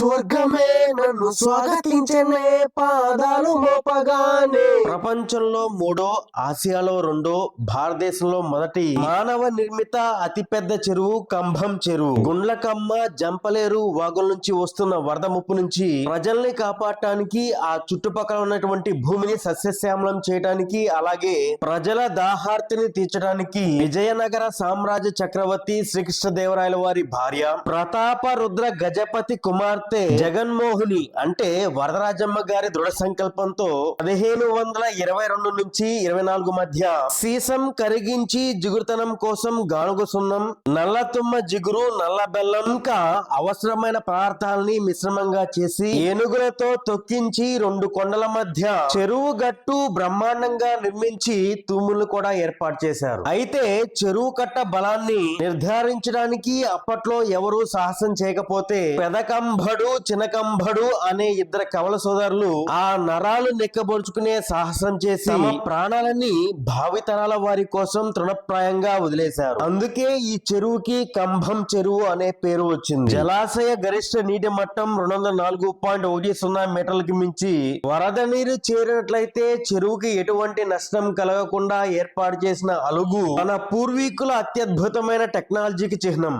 స్వర్గమే నన్ను స్వాగతించనే పాదాలు మోపగానే. ప్రపంచంలో మూడో ఆసియాలో రెండో భారతదేశంలో మొదటి. మానవ నిర్మిత అతిపెద్ద చెరువు కంభం చెరువు. గుండ్లకమ్మ జంపలేరు వాగుల నుంచి వస్తున్న వరద ముప్పు నుంచి ప్రజల్ని కాపాడటానికి ఆ చుట్టుపక్కల ఉన్నటువంటి భూమిని సస్యశ్యామలం చేయడానికి అలాగే ప్రజల దాహార్తిని తీర్చడానికి విజయనగర సామ్రాజ్య చక్రవర్తి శ్రీకృష్ణదేవరాయల వారి భార్య ప్రతాప రుద్ర గజపతి కుమార్తె జగన్మోహిని అంటే వరదరాజమ్మ గారి దృఢ సంకల్పంతో పదిహేను వందల ఇరవై రెండు నుంచి ఇరవై నాలుగు మధ్య సీసం కరిగించి జిగురుతనం కోసం గానుగ సున్నం నల్ల తుమ్మ జిగురు నల్ల బెల్లం ఇంకా అవసరమైన పదార్థాలని మిశ్రమంగా చేసి ఏనుగులతో తొక్కించి రెండు కొండల మధ్య చెరువు గట్టు బ్రహ్మాండంగా నిర్మించి తూములు కూడా ఏర్పాటు చేశారు. అయితే చెరువు కట్ట బలాన్ని నిర్ధారించడానికి అప్పట్లో ఎవరు సాహసం చేయకపోతే పెదకంభడు చినకంభడు అనే ఇద్దరు కవల సోదరులు ఆ నరాలు నెక్కబొడుచుకునే సాహసం చేసి ప్రాణాలని భావితరాల వారి కోసం తృణప్రాయంగా వదిలేశారు. అందుకే ఈ చెరువుకి కంభం చెరువు అనే పేరు వచ్చింది. జలాశయ గరిష్ట నీటి మట్టం రెండు వందల నాలుగు పాయింట్ ఒకటి సున్నా మీటర్లకి మించి వరద నీరు చేరినట్లయితే చెరువుకి ఎటువంటి నష్టం కలగకుండా ఏర్పాటు చేసిన అలుగు మన పూర్వీకుల అత్యద్భుతమైన టెక్నాలజీకి చిహ్నం.